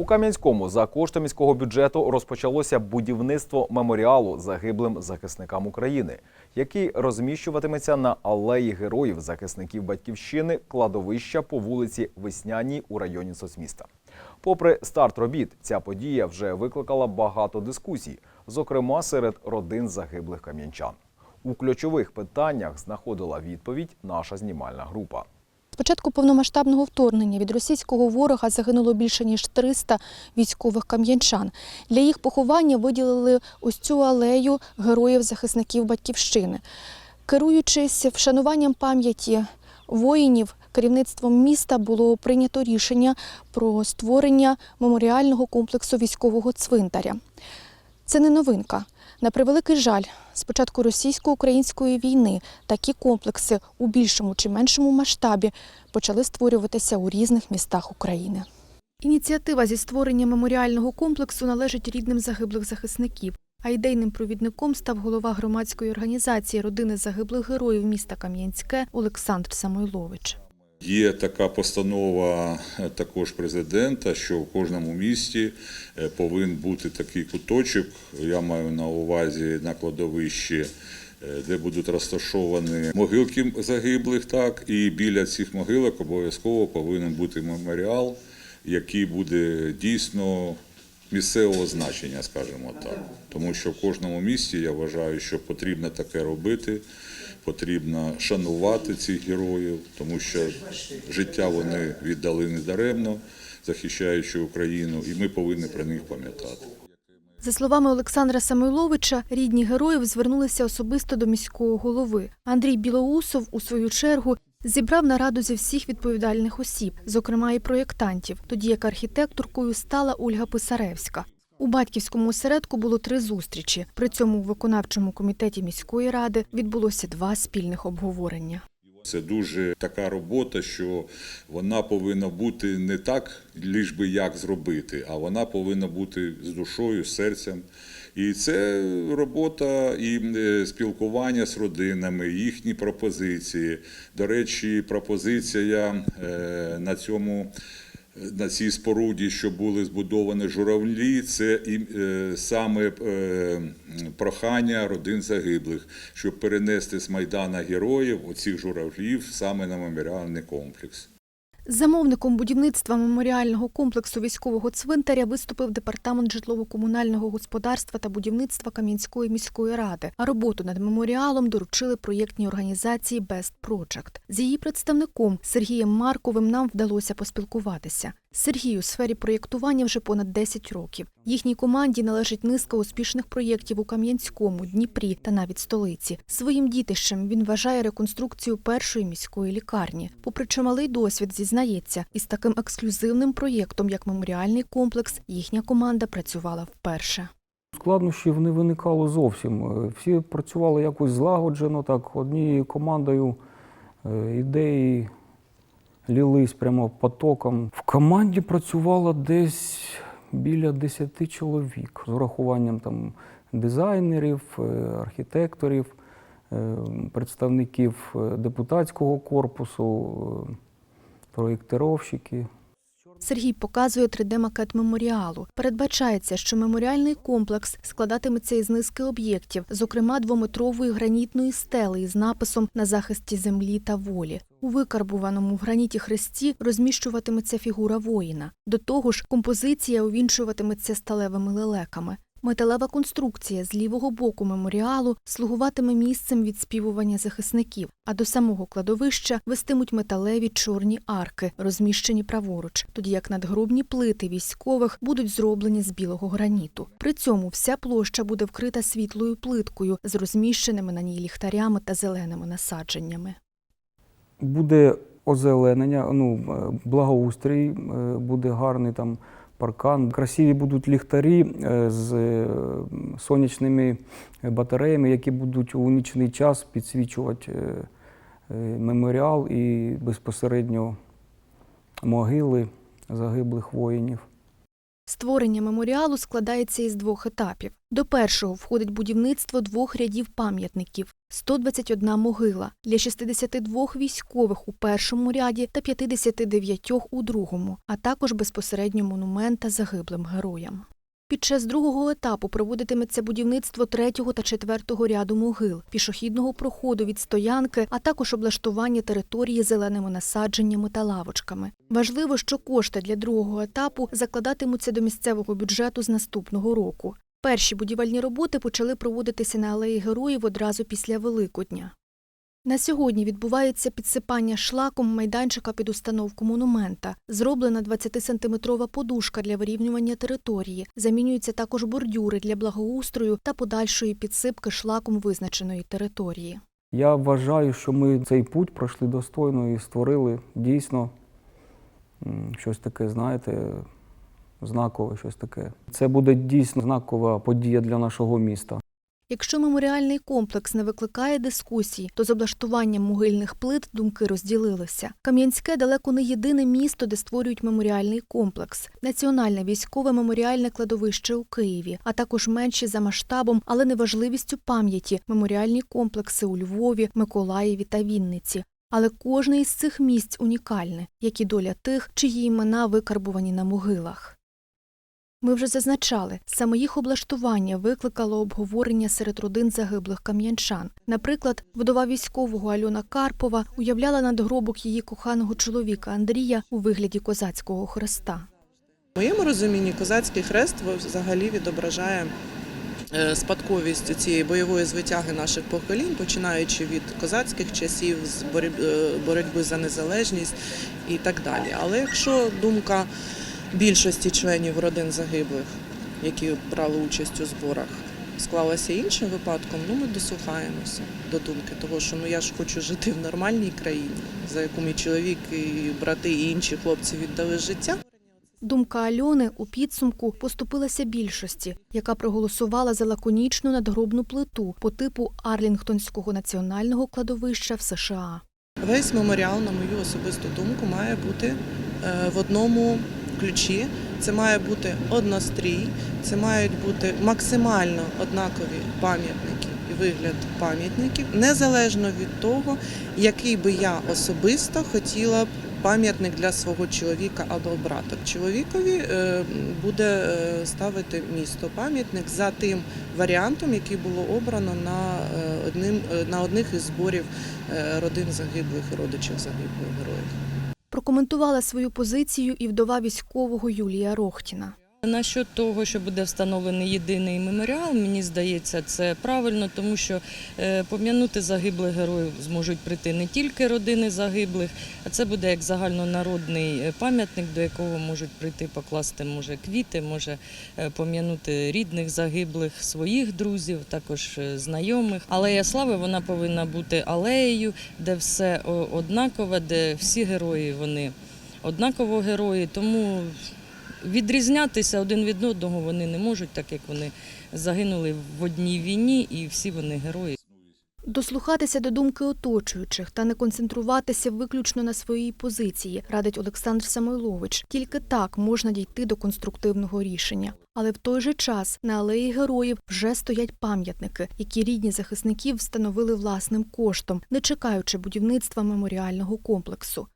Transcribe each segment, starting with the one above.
У Кам'янському за кошти міського бюджету розпочалося будівництво меморіалу загиблим захисникам України, який розміщуватиметься на алеї героїв захисників батьківщини кладовища по вулиці Весняній у районі соцміста. Попри старт робіт, ця подія вже викликала багато дискусій, зокрема серед родин загиблих кам'янчан. У ключових питаннях знаходила відповідь наша знімальна група. Початку повномасштабного вторгнення від російського ворога загинуло більше ніж 300 військових кам'янчан. Для їх поховання виділили ось цю алею героїв-захисників Батьківщини. Керуючись вшануванням пам'яті воїнів, керівництвом міста було прийнято рішення про створення меморіального комплексу військового цвинтаря. Це не новинка. На превеликий жаль, з початку російсько-української війни такі комплекси у більшому чи меншому масштабі почали створюватися у різних містах України. Ініціатива зі створення меморіального комплексу належить рідним загиблих захисників. А ідейним провідником став голова громадської організації родини загиблих героїв міста Кам'янське Олександр Самойлович. Є така постанова е, також президента, що в кожному місті е, повинен бути такий куточок. Я маю на увазі на кладовищі, е, де будуть розташовані могилки загиблих. Так і біля цих могилок обов'язково повинен бути меморіал, який буде дійсно місцевого значення, скажімо так. Тому що в кожному місті я вважаю, що потрібно таке робити. Потрібно шанувати цих героїв, тому що життя вони віддали недаремно, захищаючи Україну, і ми повинні про них пам'ятати. За словами Олександра Самойловича, рідні героїв звернулися особисто до міського голови. Андрій Білоусов, у свою чергу, зібрав нараду зі всіх відповідальних осіб, зокрема і проєктантів, тоді як архітекторкою стала Ольга Писаревська. У батьківському осередку було три зустрічі. При цьому у виконавчому комітеті міської ради відбулося два спільних обговорення. Це дуже така робота, що вона повинна бути не так, ліж би як зробити, а вона повинна бути з душою, серцем. І це робота і е, спілкування з родинами, їхні пропозиції. До речі, пропозиція е, на цьому. На цій споруді, що були збудовані журавлі, це і е, саме е, прохання родин загиблих, щоб перенести з майдана героїв оцих журавлів саме на меморіальний комплекс. Замовником будівництва меморіального комплексу військового цвинтаря виступив департамент житлово-комунального господарства та будівництва Кам'янської міської ради. А роботу над меморіалом доручили проєктній організації Best Project. З її представником Сергієм Марковим нам вдалося поспілкуватися. Сергій у сфері проєктування вже понад 10 років. Їхній команді належить низка успішних проєктів у Кам'янському, Дніпрі та навіть столиці. Своїм дітищем він вважає реконструкцію першої міської лікарні. Попри чималий досвід, зізнається, із таким ексклюзивним проєктом, як меморіальний комплекс, їхня команда працювала вперше. Складнощів не виникало зовсім. Е, Всі працювали якось злагоджено, так, однією командою е, ідеї лілись прямо потоком. В команді працювало десь біля 10 чоловік з урахуванням там дизайнерів, е, архітекторів, е, представників е, депутатського корпусу, проєктировщики. Сергій показує 3D-макет меморіалу. Передбачається, що меморіальний комплекс складатиметься із низки об'єктів, зокрема двометрової гранітної стели із написом на захисті землі та волі. У викарбуваному в граніті хресті розміщуватиметься фігура воїна. До того ж, композиція увінчуватиметься сталевими лелеками. Металева конструкція з лівого боку меморіалу слугуватиме місцем відспівування захисників, а до самого кладовища вестимуть металеві чорні арки, розміщені праворуч, тоді як надгробні плити військових будуть зроблені з білого граніту. При цьому вся площа буде вкрита світлою плиткою з розміщеними на ній ліхтарями та зеленими насадженнями. Буде озеленення, ну, е, благоустрій, е, буде гарний там паркан. Красиві будуть ліхтарі е, з е, сонячними батареями, які будуть у нічний час підсвічувати е, меморіал і безпосередньо могили загиблих воїнів. Створення меморіалу складається із двох етапів. До першого входить будівництво двох рядів пам'ятників, 121 могила для 62 військових у першому ряді та 59 у другому, а також безпосередньо монумента загиблим героям. Під час другого етапу проводитиметься будівництво третього та четвертого ряду могил, пішохідного проходу від стоянки, а також облаштування території зеленими насадженнями та лавочками. Важливо, що кошти для другого етапу закладатимуться до місцевого бюджету з наступного року. Перші будівельні роботи почали проводитися на алеї героїв одразу після Великодня. На сьогодні відбувається підсипання шлаком майданчика під установку монумента. Зроблена 20-сантиметрова подушка для вирівнювання території. Замінюються також бордюри для благоустрою та подальшої підсипки шлаком визначеної території. Я вважаю, що ми цей путь пройшли достойно і створили дійсно щось таке, знаєте, знакове, щось таке. Це буде дійсно знакова подія для нашого міста. Якщо меморіальний комплекс не викликає дискусій, то з облаштуванням могильних плит думки розділилися. Кам'янське далеко не єдине місто, де створюють меморіальний комплекс. Національне військове меморіальне кладовище у Києві, а також менші за масштабом, але не важливістю пам'яті меморіальні комплекси у Львові, Миколаєві та Вінниці. Але кожне із цих місць унікальне, як і доля тих, чиї імена викарбувані на могилах. Ми вже зазначали, саме їх облаштування викликало обговорення серед родин загиблих кам'янчан. Наприклад, вдова військового Альона Карпова уявляла надгробок її коханого чоловіка Андрія у вигляді козацького хреста. В моєму розумінні козацький хрест взагалі відображає е, спадковість цієї бойової звитяги наших поколінь, починаючи від козацьких часів, з е, боротьби за незалежність і так далі. Але якщо думка більшості членів родин загиблих, які брали участь у зборах, склалася іншим випадком, ну ми дослухаємося до думки того, що ну я ж хочу жити в нормальній країні, за яку мій чоловік і брати і інші хлопці віддали життя. Думка Альони у підсумку поступилася більшості, яка проголосувала за лаконічну надгробну плиту по типу Арлінгтонського національного кладовища в США. Весь меморіал, на мою особисту думку, має бути е, в одному ключі. Це має бути однострій, це мають бути максимально однакові пам'ятники і вигляд пам'ятників, незалежно від того, який би я особисто хотіла б пам'ятник для свого чоловіка або брата. Чоловікові е, буде е, ставити місто пам'ятник за тим варіантом, який було обрано на, е, одним, на одних із зборів родин загиблих і родичів загиблих героїв. Прокоментувала свою позицію і вдова військового Юлія Рохтіна. Насчет того, що буде встановлений єдиний меморіал, мені здається, це правильно, тому що е, пом'янути загиблих героїв зможуть прийти не тільки родини загиблих, а це буде як загальнонародний е, пам'ятник, до якого можуть прийти покласти може квіти, може е, пом'янути рідних загиблих, своїх друзів, також знайомих. Алея слави вона повинна бути алеєю, де все однакове, де всі герої вони однаково герої. Тому відрізнятися один від одного вони не можуть, так як вони загинули в одній війні, і всі вони герої. Дослухатися до думки оточуючих та не концентруватися виключно на своїй позиції, радить Олександр Самойлович. Тільки так можна дійти до конструктивного рішення. Але в той же час на алеї героїв вже стоять пам'ятники, які рідні захисників встановили власним коштом, не чекаючи будівництва меморіального комплексу.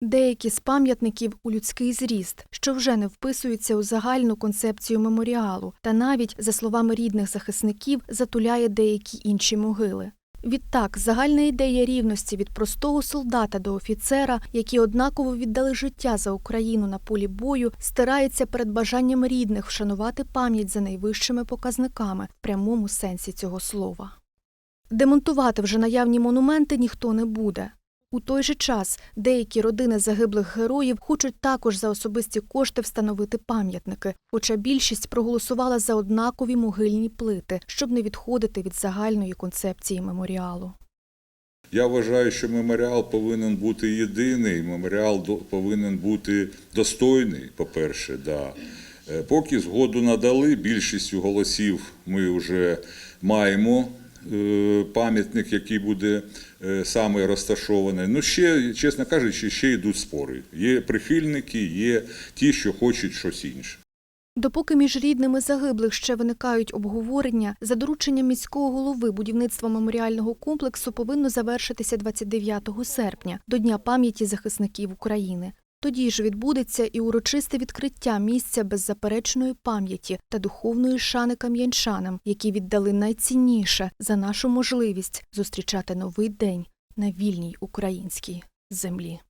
Деякі з пам'ятників у людський зріст, що вже не вписуються у загальну концепцію меморіалу, та навіть, за словами рідних захисників, затуляє деякі інші могили. Відтак, загальна ідея рівності від простого солдата до офіцера, які однаково віддали життя за Україну на полі бою, стирається перед бажанням рідних вшанувати пам'ять за найвищими показниками в прямому сенсі цього слова. Демонтувати вже наявні монументи ніхто не буде. У той же час деякі родини загиблих героїв хочуть також за особисті кошти встановити пам'ятники, хоча більшість проголосувала за однакові могильні плити, щоб не відходити від загальної концепції меморіалу. Я вважаю, що меморіал повинен бути єдиний, меморіал повинен бути достойний, по-перше, да. Е, Поки згоду надали, більшістю голосів ми вже маємо пам'ятник, який буде е, саме розташований. Ну, ще, чесно кажучи, ще йдуть спори. Є прихильники, є ті, що хочуть щось інше. Допоки між рідними загиблих ще виникають обговорення, за дорученням міського голови будівництво меморіального комплексу повинно завершитися 29 серпня, до Дня пам'яті захисників України. Тоді ж відбудеться і урочисте відкриття місця беззаперечної пам'яті та духовної шани кам'янчанам, які віддали найцінніше за нашу можливість зустрічати новий день на вільній українській землі.